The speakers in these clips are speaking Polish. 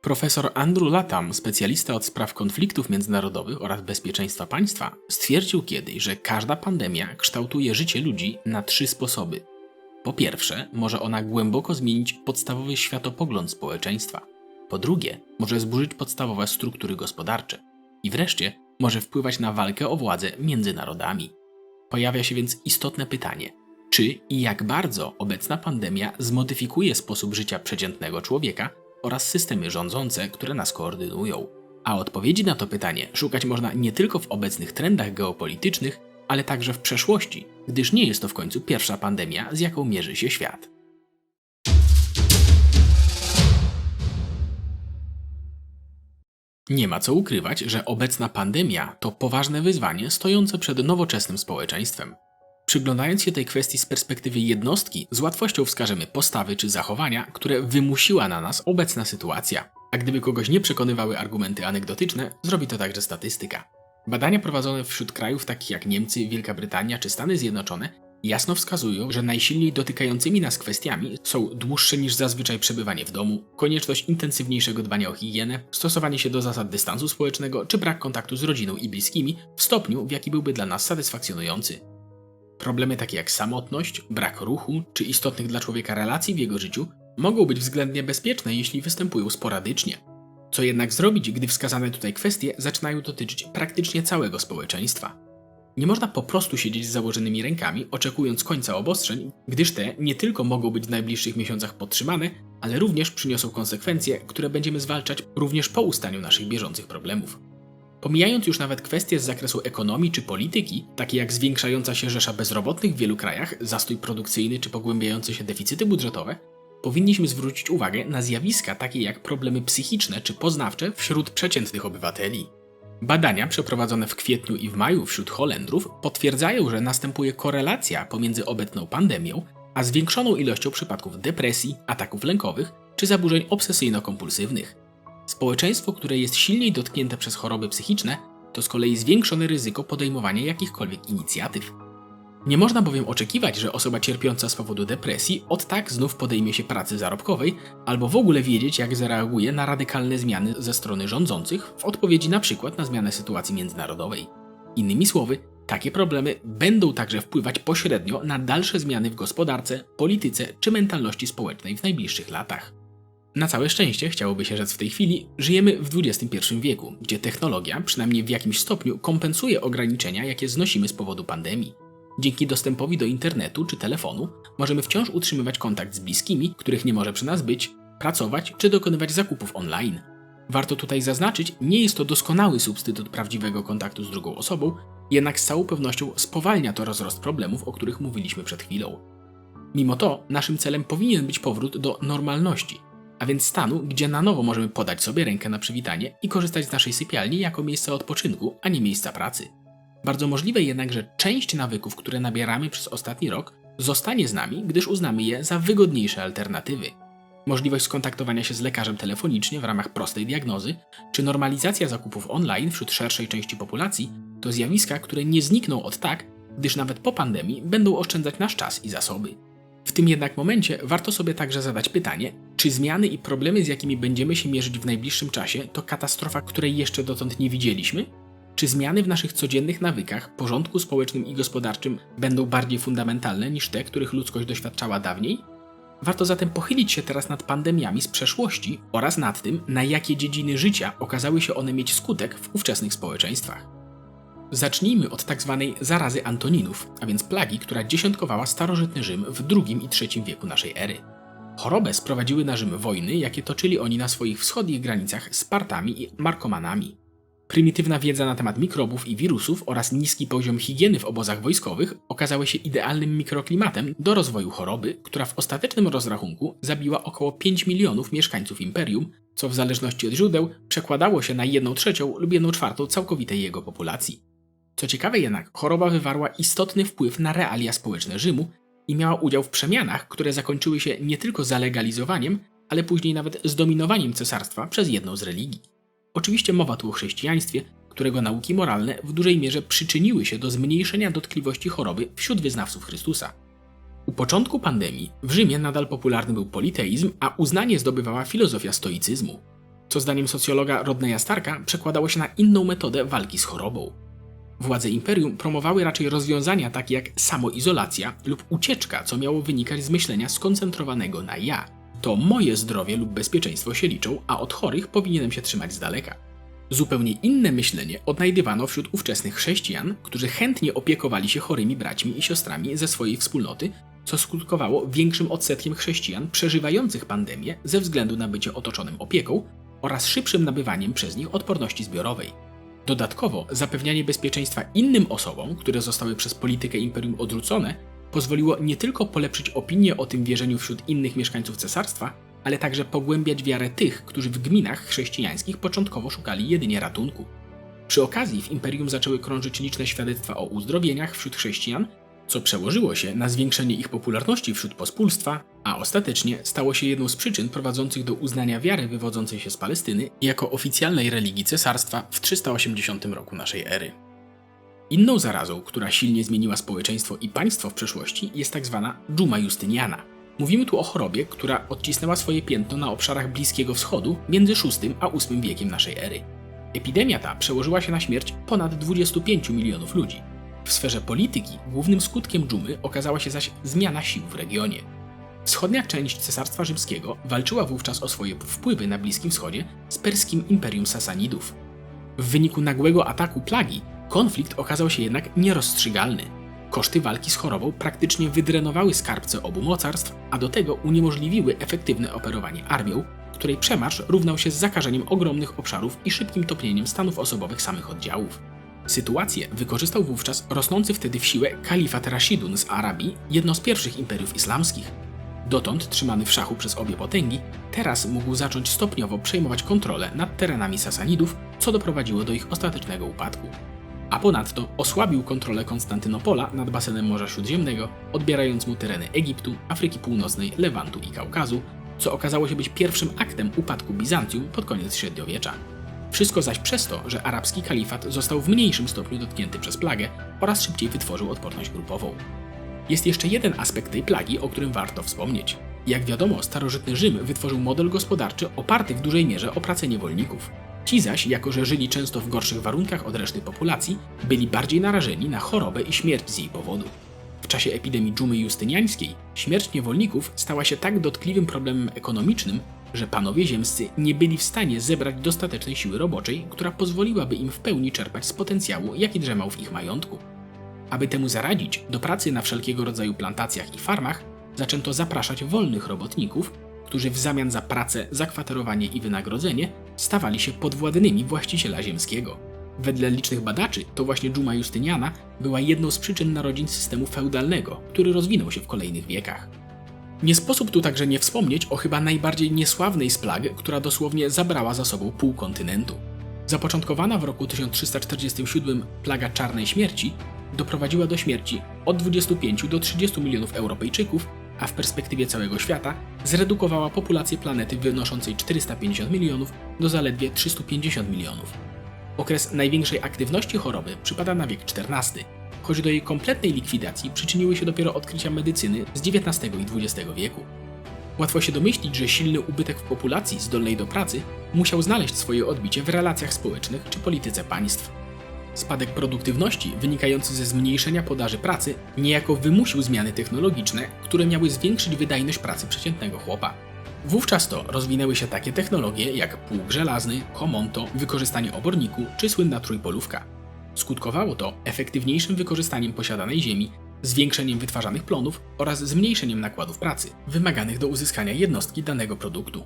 Profesor Andrew Latham, specjalista od spraw konfliktów międzynarodowych oraz bezpieczeństwa państwa, stwierdził kiedyś, że każda pandemia kształtuje życie ludzi na trzy sposoby. Po pierwsze, może ona głęboko zmienić podstawowy światopogląd społeczeństwa. Po drugie, może zburzyć podstawowe struktury gospodarcze. I wreszcie, może wpływać na walkę o władzę między narodami. Pojawia się więc istotne pytanie: czy i jak bardzo obecna pandemia zmodyfikuje sposób życia przeciętnego człowieka oraz systemy rządzące, które nas koordynują? A odpowiedzi na to pytanie szukać można nie tylko w obecnych trendach geopolitycznych, ale także w przeszłości, gdyż nie jest to w końcu pierwsza pandemia, z jaką mierzy się świat. Nie ma co ukrywać, że obecna pandemia to poważne wyzwanie stojące przed nowoczesnym społeczeństwem. Przyglądając się tej kwestii z perspektywy jednostki, z łatwością wskażemy postawy czy zachowania, które wymusiła na nas obecna sytuacja. A gdyby kogoś nie przekonywały argumenty anegdotyczne, zrobi to także statystyka. Badania prowadzone wśród krajów takich jak Niemcy, Wielka Brytania czy Stany Zjednoczone jasno wskazują, że najsilniej dotykającymi nas kwestiami są dłuższe niż zazwyczaj przebywanie w domu, konieczność intensywniejszego dbania o higienę, stosowanie się do zasad dystansu społecznego czy brak kontaktu z rodziną i bliskimi w stopniu, w jaki byłby dla nas satysfakcjonujący. Problemy takie jak samotność, brak ruchu czy istotnych dla człowieka relacji w jego życiu mogą być względnie bezpieczne, jeśli występują sporadycznie. Co jednak zrobić, gdy wskazane tutaj kwestie zaczynają dotyczyć praktycznie całego społeczeństwa? Nie można po prostu siedzieć z założonymi rękami, oczekując końca obostrzeń, gdyż te nie tylko mogą być w najbliższych miesiącach podtrzymane, ale również przyniosą konsekwencje, które będziemy zwalczać również po ustaniu naszych bieżących problemów. Pomijając już nawet kwestie z zakresu ekonomii czy polityki, takie jak zwiększająca się rzesza bezrobotnych w wielu krajach, zastój produkcyjny czy pogłębiające się deficyty budżetowe, powinniśmy zwrócić uwagę na zjawiska takie jak problemy psychiczne czy poznawcze wśród przeciętnych obywateli. Badania przeprowadzone w kwietniu i w maju wśród Holendrów potwierdzają, że następuje korelacja pomiędzy obecną pandemią a zwiększoną ilością przypadków depresji, ataków lękowych czy zaburzeń obsesyjno-kompulsywnych. Społeczeństwo, które jest silniej dotknięte przez choroby psychiczne, to z kolei zwiększone ryzyko podejmowania jakichkolwiek inicjatyw. Nie można bowiem oczekiwać, że osoba cierpiąca z powodu depresji od tak znów podejmie się pracy zarobkowej, albo w ogóle wiedzieć, jak zareaguje na radykalne zmiany ze strony rządzących w odpowiedzi na przykład na zmianę sytuacji międzynarodowej. Innymi słowy, takie problemy będą także wpływać pośrednio na dalsze zmiany w gospodarce, polityce czy mentalności społecznej w najbliższych latach. Na całe szczęście, chciałoby się rzec w tej chwili, żyjemy w XXI wieku, gdzie technologia, przynajmniej w jakimś stopniu, kompensuje ograniczenia, jakie znosimy z powodu pandemii. Dzięki dostępowi do internetu czy telefonu możemy wciąż utrzymywać kontakt z bliskimi, których nie może przy nas być, pracować czy dokonywać zakupów online. Warto tutaj zaznaczyć, nie jest to doskonały substytut prawdziwego kontaktu z drugą osobą, jednak z całą pewnością spowalnia to rozrost problemów, o których mówiliśmy przed chwilą. Mimo to, naszym celem powinien być powrót do normalności, a więc stanu, gdzie na nowo możemy podać sobie rękę na przywitanie i korzystać z naszej sypialni jako miejsca odpoczynku, a nie miejsca pracy. Bardzo możliwe jednak, że część nawyków, które nabieramy przez ostatni rok, zostanie z nami, gdyż uznamy je za wygodniejsze alternatywy. Możliwość skontaktowania się z lekarzem telefonicznie w ramach prostej diagnozy, czy normalizacja zakupów online wśród szerszej części populacji to zjawiska, które nie znikną od tak, gdyż nawet po pandemii będą oszczędzać nasz czas i zasoby. W tym jednak momencie warto sobie także zadać pytanie, czy zmiany i problemy, z jakimi będziemy się mierzyć w najbliższym czasie, to katastrofa, której jeszcze dotąd nie widzieliśmy? Czy zmiany w naszych codziennych nawykach, porządku społecznym i gospodarczym będą bardziej fundamentalne niż te, których ludzkość doświadczała dawniej? Warto zatem pochylić się teraz nad pandemiami z przeszłości oraz nad tym, na jakie dziedziny życia okazały się one mieć skutek w ówczesnych społeczeństwach. Zacznijmy od tzw. Tak zarazy Antoninów, a więc plagi, która dziesiątkowała starożytny Rzym w II i III wieku naszej ery. Chorobę sprowadziły na Rzym wojny, jakie toczyli oni na swoich wschodnich granicach z Partami i Markomanami. Prymitywna wiedza na temat mikrobów i wirusów oraz niski poziom higieny w obozach wojskowych okazały się idealnym mikroklimatem do rozwoju choroby, która w ostatecznym rozrachunku zabiła około 5 milionów mieszkańców imperium, co w zależności od źródeł przekładało się na 1 trzecią lub 1 czwartą całkowitej jego populacji. Co ciekawe jednak, choroba wywarła istotny wpływ na realia społeczne Rzymu i miała udział w przemianach, które zakończyły się nie tylko zalegalizowaniem, ale później nawet zdominowaniem cesarstwa przez jedną z religii. Oczywiście mowa tu o chrześcijaństwie, którego nauki moralne w dużej mierze przyczyniły się do zmniejszenia dotkliwości choroby wśród wyznawców Chrystusa. U początku pandemii w Rzymie nadal popularny był politeizm, a uznanie zdobywała filozofia stoicyzmu. co zdaniem socjologa Rodneya Starka przekładało się na inną metodę walki z chorobą. Władze imperium promowały raczej rozwiązania takie jak samoizolacja lub ucieczka, co miało wynikać z myślenia skoncentrowanego na ja. To moje zdrowie lub bezpieczeństwo się liczą, a od chorych powinienem się trzymać z daleka. Zupełnie inne myślenie odnajdywano wśród ówczesnych chrześcijan, którzy chętnie opiekowali się chorymi braćmi i siostrami ze swojej wspólnoty, co skutkowało większym odsetkiem chrześcijan przeżywających pandemię ze względu na bycie otoczonym opieką oraz szybszym nabywaniem przez nich odporności zbiorowej. Dodatkowo zapewnianie bezpieczeństwa innym osobom, które zostały przez politykę imperium odrzucone, pozwoliło nie tylko polepszyć opinię o tym wierzeniu wśród innych mieszkańców cesarstwa, ale także pogłębiać wiarę tych, którzy w gminach chrześcijańskich początkowo szukali jedynie ratunku. Przy okazji w imperium zaczęły krążyć liczne świadectwa o uzdrowieniach wśród chrześcijan, co przełożyło się na zwiększenie ich popularności wśród pospólstwa, a ostatecznie stało się jedną z przyczyn prowadzących do uznania wiary wywodzącej się z Palestyny jako oficjalnej religii cesarstwa w 380 roku naszej ery. Inną zarazą, która silnie zmieniła społeczeństwo i państwo w przeszłości, jest tak zwana dżuma Justyniana. Mówimy tu o chorobie, która odcisnęła swoje piętno na obszarach Bliskiego Wschodu między VI a VIII wiekiem naszej ery. Epidemia ta przełożyła się na śmierć ponad 25 milionów ludzi. W sferze polityki głównym skutkiem dżumy okazała się zaś zmiana sił w regionie. Wschodnia część Cesarstwa Rzymskiego walczyła wówczas o swoje wpływy na Bliskim Wschodzie z perskim Imperium Sasanidów. W wyniku nagłego ataku plagi konflikt okazał się jednak nierozstrzygalny. Koszty walki z chorobą praktycznie wydrenowały skarbce obu mocarstw, a do tego uniemożliwiły efektywne operowanie armią, której przemarsz równał się z zakażeniem ogromnych obszarów i szybkim topnieniem stanów osobowych samych oddziałów. Sytuację wykorzystał wówczas rosnący wtedy w siłę kalifat Rashidun z Arabii, jedno z pierwszych imperiów islamskich. Dotąd trzymany w szachu przez obie potęgi, teraz mógł zacząć stopniowo przejmować kontrolę nad terenami Sasanidów, co doprowadziło do ich ostatecznego upadku. A ponadto osłabił kontrolę Konstantynopola nad basenem Morza Śródziemnego, odbierając mu tereny Egiptu, Afryki Północnej, Lewantu i Kaukazu, co okazało się być pierwszym aktem upadku Bizancjum pod koniec średniowiecza. Wszystko zaś przez to, że arabski kalifat został w mniejszym stopniu dotknięty przez plagę oraz szybciej wytworzył odporność grupową. Jest jeszcze jeden aspekt tej plagi, o którym warto wspomnieć. Jak wiadomo, starożytny Rzym wytworzył model gospodarczy oparty w dużej mierze o pracę niewolników. Ci zaś, jako że żyli często w gorszych warunkach od reszty populacji, byli bardziej narażeni na chorobę i śmierć z jej powodu. W czasie epidemii dżumy justyniańskiej śmierć niewolników stała się tak dotkliwym problemem ekonomicznym, że panowie ziemscy nie byli w stanie zebrać dostatecznej siły roboczej, która pozwoliłaby im w pełni czerpać z potencjału, jaki drzemał w ich majątku. Aby temu zaradzić, do pracy na wszelkiego rodzaju plantacjach i farmach zaczęto zapraszać wolnych robotników, którzy w zamian za pracę, zakwaterowanie i wynagrodzenie stawali się podwładnymi właściciela ziemskiego. Wedle licznych badaczy, to właśnie dżuma Justyniana była jedną z przyczyn narodzin systemu feudalnego, który rozwinął się w kolejnych wiekach. Nie sposób tu także nie wspomnieć o chyba najbardziej niesławnej z plag, która dosłownie zabrała za sobą pół kontynentu. Zapoczątkowana w roku 1347 plaga czarnej śmierci doprowadziła do śmierci od 25 do 30 milionów Europejczyków, a w perspektywie całego świata zredukowała populację planety wynoszącej 450 milionów do zaledwie 350 milionów. Okres największej aktywności choroby przypada na wiek XIV, choć do jej kompletnej likwidacji przyczyniły się dopiero odkrycia medycyny z XIX i XX wieku. Łatwo się domyślić, że silny ubytek w populacji zdolnej do pracy musiał znaleźć swoje odbicie w relacjach społecznych czy polityce państw. Spadek produktywności wynikający ze zmniejszenia podaży pracy niejako wymusił zmiany technologiczne, które miały zwiększyć wydajność pracy przeciętnego chłopa. Wówczas to rozwinęły się takie technologie jak pług żelazny, komonto, wykorzystanie oborniku czy słynna trójpolówka. Skutkowało to efektywniejszym wykorzystaniem posiadanej ziemi, zwiększeniem wytwarzanych plonów oraz zmniejszeniem nakładów pracy wymaganych do uzyskania jednostki danego produktu.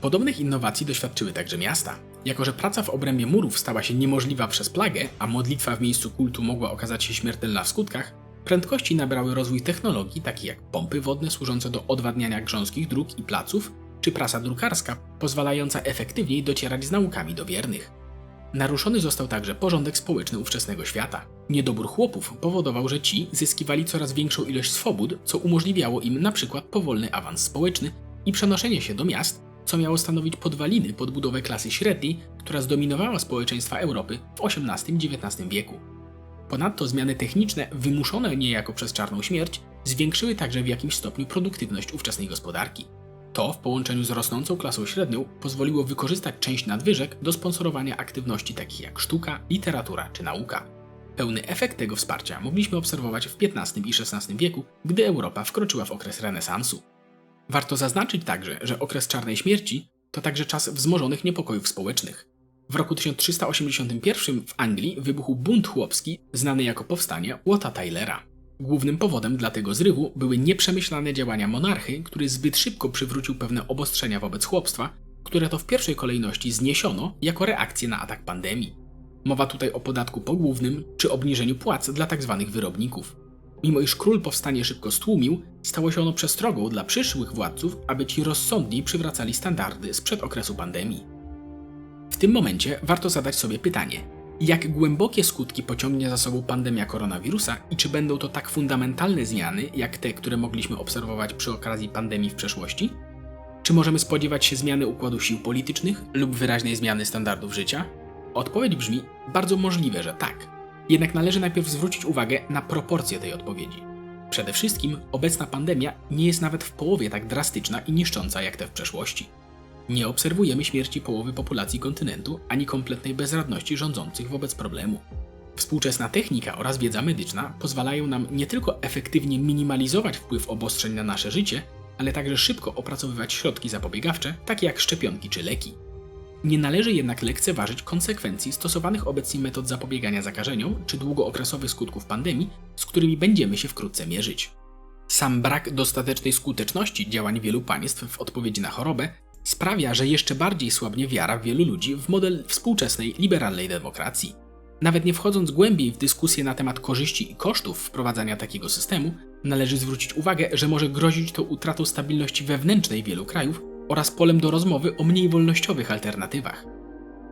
Podobnych innowacji doświadczyły także miasta. Jako, że praca w obrębie murów stała się niemożliwa przez plagę, a modlitwa w miejscu kultu mogła okazać się śmiertelna w skutkach, prędkości nabrały rozwój technologii takich jak pompy wodne służące do odwadniania grząskich dróg i placów, czy prasa drukarska pozwalająca efektywniej docierać z naukami do wiernych. Naruszony został także porządek społeczny ówczesnego świata. Niedobór chłopów powodował, że ci zyskiwali coraz większą ilość swobód, co umożliwiało im na przykład powolny awans społeczny i przenoszenie się do miast, co miało stanowić podwaliny pod budowę klasy średniej, która zdominowała społeczeństwa Europy w XVIII-XIX wieku. Ponadto zmiany techniczne, wymuszone niejako przez czarną śmierć, zwiększyły także w jakimś stopniu produktywność ówczesnej gospodarki. To w połączeniu z rosnącą klasą średnią pozwoliło wykorzystać część nadwyżek do sponsorowania aktywności takich jak sztuka, literatura czy nauka. Pełny efekt tego wsparcia mogliśmy obserwować w XV i XVI wieku, gdy Europa wkroczyła w okres renesansu. Warto zaznaczyć także, że okres Czarnej Śmierci to także czas wzmożonych niepokojów społecznych. W roku 1381 w Anglii wybuchł bunt chłopski znany jako powstanie Łota Tylera. Głównym powodem dla tego zrywu były nieprzemyślane działania monarchy, który zbyt szybko przywrócił pewne obostrzenia wobec chłopstwa, które to w pierwszej kolejności zniesiono jako reakcję na atak pandemii. Mowa tutaj o podatku pogłównym czy obniżeniu płac dla tzw. wyrobników. Mimo iż król powstanie szybko stłumił, stało się ono przestrogą dla przyszłych władców, aby ci rozsądniej przywracali standardy sprzed okresu pandemii. W tym momencie warto zadać sobie pytanie, jak głębokie skutki pociągnie za sobą pandemia koronawirusa i czy będą to tak fundamentalne zmiany, jak te, które mogliśmy obserwować przy okazji pandemii w przeszłości? Czy możemy spodziewać się zmiany układu sił politycznych lub wyraźnej zmiany standardów życia? Odpowiedź brzmi bardzo możliwe, że tak. Jednak należy najpierw zwrócić uwagę na proporcje tej odpowiedzi. Przede wszystkim obecna pandemia nie jest nawet w połowie tak drastyczna i niszcząca jak te w przeszłości. Nie obserwujemy śmierci połowy populacji kontynentu ani kompletnej bezradności rządzących wobec problemu. Współczesna technika oraz wiedza medyczna pozwalają nam nie tylko efektywnie minimalizować wpływ obostrzeń na nasze życie, ale także szybko opracowywać środki zapobiegawcze, takie jak szczepionki czy leki. Nie należy jednak lekceważyć konsekwencji stosowanych obecnie metod zapobiegania zakażeniom czy długookresowych skutków pandemii, z którymi będziemy się wkrótce mierzyć. Sam brak dostatecznej skuteczności działań wielu państw w odpowiedzi na chorobę sprawia, że jeszcze bardziej słabnie wiara wielu ludzi w model współczesnej liberalnej demokracji. Nawet nie wchodząc głębiej w dyskusję na temat korzyści i kosztów wprowadzania takiego systemu, należy zwrócić uwagę, że może grozić to utratą stabilności wewnętrznej wielu krajów oraz polem do rozmowy o mniej wolnościowych alternatywach.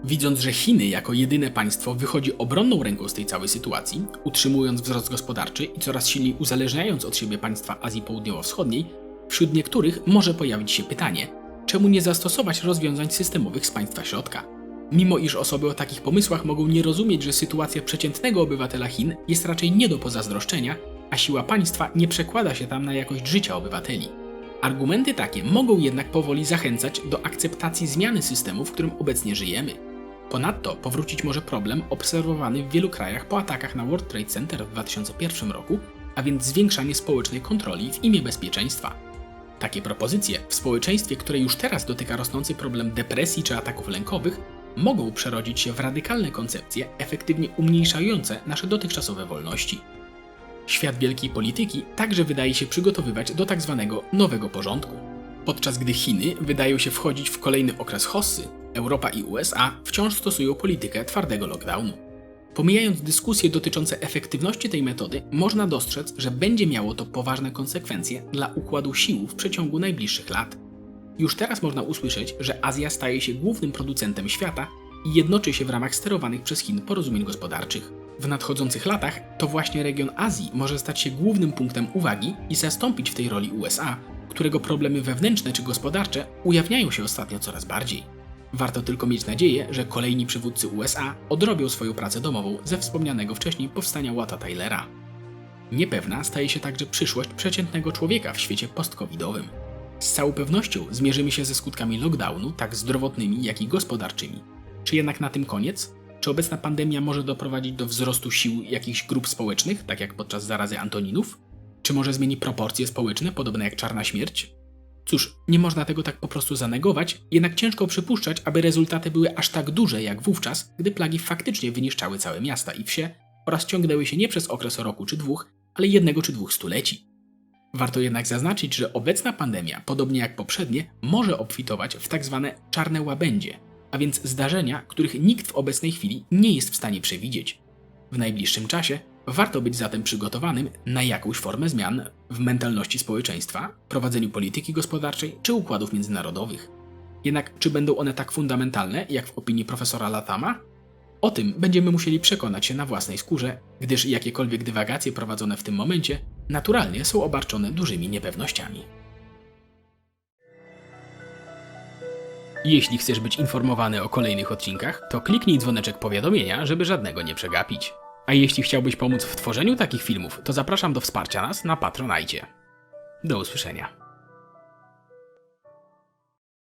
Widząc, że Chiny jako jedyne państwo wychodzi obronną ręką z tej całej sytuacji, utrzymując wzrost gospodarczy i coraz silniej uzależniając od siebie państwa Azji Południowo-Wschodniej, wśród niektórych może pojawić się pytanie, czemu nie zastosować rozwiązań systemowych z państwa środka? Mimo iż osoby o takich pomysłach mogą nie rozumieć, że sytuacja przeciętnego obywatela Chin jest raczej nie do pozazdroszczenia, a siła państwa nie przekłada się tam na jakość życia obywateli. Argumenty takie mogą jednak powoli zachęcać do akceptacji zmiany systemu, w którym obecnie żyjemy. Ponadto powrócić może problem obserwowany w wielu krajach po atakach na World Trade Center w 2001 roku, a więc zwiększanie społecznej kontroli w imię bezpieczeństwa. Takie propozycje w społeczeństwie, które już teraz dotyka rosnący problem depresji czy ataków lękowych, mogą przerodzić się w radykalne koncepcje efektywnie umniejszające nasze dotychczasowe wolności. Świat wielkiej polityki także wydaje się przygotowywać do tak zwanego nowego porządku. Podczas gdy Chiny wydają się wchodzić w kolejny okres hossy, Europa i USA wciąż stosują politykę twardego lockdownu. Pomijając dyskusje dotyczące efektywności tej metody, można dostrzec, że będzie miało to poważne konsekwencje dla układu sił w przeciągu najbliższych lat. Już teraz można usłyszeć, że Azja staje się głównym producentem świata i jednoczy się w ramach sterowanych przez Chin porozumień gospodarczych. W nadchodzących latach to właśnie region Azji może stać się głównym punktem uwagi i zastąpić w tej roli USA, którego problemy wewnętrzne czy gospodarcze ujawniają się ostatnio coraz bardziej. Warto tylko mieć nadzieję, że kolejni przywódcy USA odrobią swoją pracę domową ze wspomnianego wcześniej powstania Łata Tylera. Niepewna staje się także przyszłość przeciętnego człowieka w świecie post-covidowym. Z całą pewnością zmierzymy się ze skutkami lockdownu, tak zdrowotnymi, jak i gospodarczymi. Czy jednak na tym koniec? Czy obecna pandemia może doprowadzić do wzrostu sił jakichś grup społecznych, tak jak podczas zarazy Antoninów? Czy może zmieni proporcje społeczne, podobne jak czarna śmierć? Cóż, nie można tego tak po prostu zanegować, jednak ciężko przypuszczać, aby rezultaty były aż tak duże jak wówczas, gdy plagi faktycznie wyniszczały całe miasta i wsie oraz ciągnęły się nie przez okres roku czy dwóch, ale jednego czy dwóch stuleci. Warto jednak zaznaczyć, że obecna pandemia, podobnie jak poprzednie, może obfitować w tak zwane czarne łabędzie, a więc zdarzenia, których nikt w obecnej chwili nie jest w stanie przewidzieć. W najbliższym czasie warto być zatem przygotowanym na jakąś formę zmian w mentalności społeczeństwa, prowadzeniu polityki gospodarczej czy układów międzynarodowych. Jednak czy będą one tak fundamentalne, jak w opinii profesora Latama? O tym będziemy musieli przekonać się na własnej skórze, gdyż jakiekolwiek dywagacje prowadzone w tym momencie naturalnie są obarczone dużymi niepewnościami. Jeśli chcesz być informowany o kolejnych odcinkach, to kliknij dzwoneczek powiadomienia, żeby żadnego nie przegapić. A jeśli chciałbyś pomóc w tworzeniu takich filmów, to zapraszam do wsparcia nas na Patronajcie. Do usłyszenia.